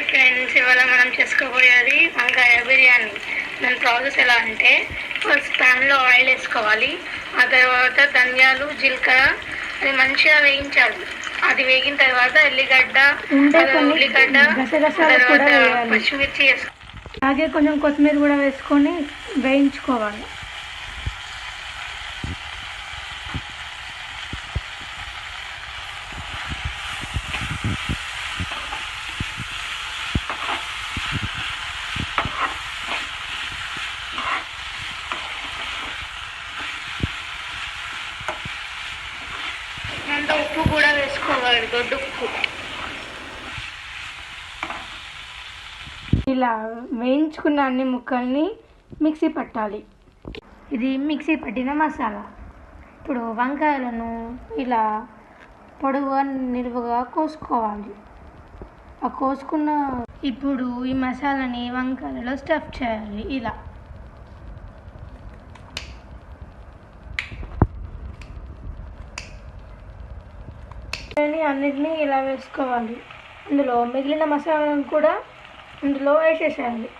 Hi friends ఇవాళ మనం చేసుకోబోయేది వంకాయ బిర్యానీ. దాని ప్రాసెస్ ఎలా అంటే ఫస్ట్ ప్యాన్లో ఆయిల్ వేసుకోవాలి. ఆ తర్వాత ధనియాలు జీలకర్ర అది మంచిగా వేయించాలి. అది వేగిన తర్వాత ఎల్లిగడ్డ ఉల్లిగడ్డ తర్వాత. పచ్చిమిర్చి వేసుకోవాలి. అలాగే కొంచెం కొత్తిమీర కూడా వేసుకొని వేయించుకోవాలి. అంత ఉప్పు కూడా వేసుకోవాలి దొడ్డు ఉప్పు. ఇలా వేయించుకున్న అన్ని ముక్కల్ని మిక్సీ పట్టాలి. ఇది మిక్సీ పట్టిన మసాలా. ఇప్పుడు వంకాయలను ఇలా పొడవుగా నిలువగా కోసుకోవాలి. ఆ కోసుకున్న ఇప్పుడు ఈ మసాలాని వంకాయలలో స్టఫ్ చేయాలి ఇలా. అన్నిటినీ ఇలా వేసుకోవాలి. అందులో మిగిలిన మసాలాను కూడా ఇందులో వేసేసేయాలి.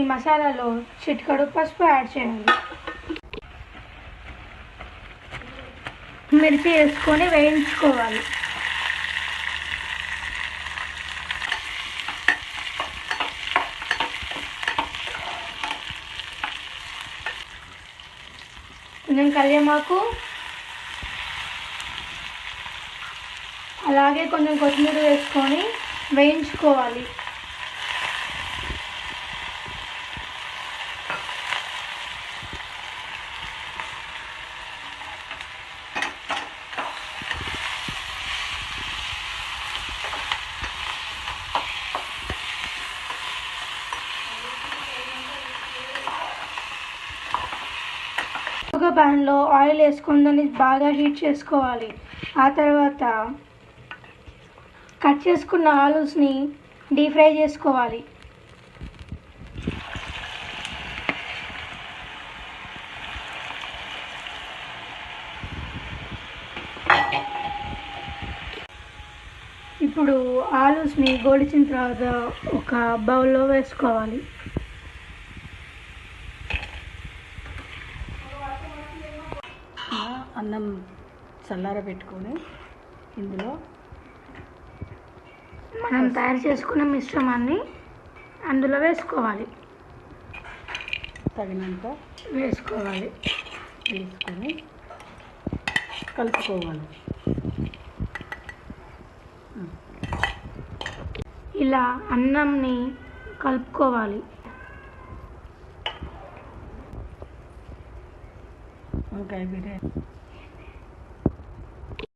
ఈ మసాలాలో చిటికడు పసుపు యాడ్ చేయాలి. మిర్చి వేసుకొని వేయించుకోవాలి. కొంచెం కళ్యామాకు అలాగే కొంచెం కొత్తిమీర వేసుకొని వేయించుకోవాలి. ఒక ప్యాన్లో ఆయిల్ వేసుకుందని బాగా హీట్ చేసుకోవాలి. ఆ తర్వాత కట్ చేసుకున్న ఆలూస్ని డీప్ ఫ్రై చేసుకోవాలి. ఇప్పుడు ఆలూస్ని గోడిచిన తర్వాత ఒక బౌల్లో వేసుకోవాలి. అన్నం చల్లార పెట్టుకొని ఇందులో మనం తయారు చేసుకున్న మిశ్రమాన్ని అందులో వేసుకోవాలి. తగినంత వేసుకోవాలి. వేసుకొని కలుపుకోవాలి. ఇలా అన్నంని కలుపుకోవాలి. వంకాయ బిర్యానీ.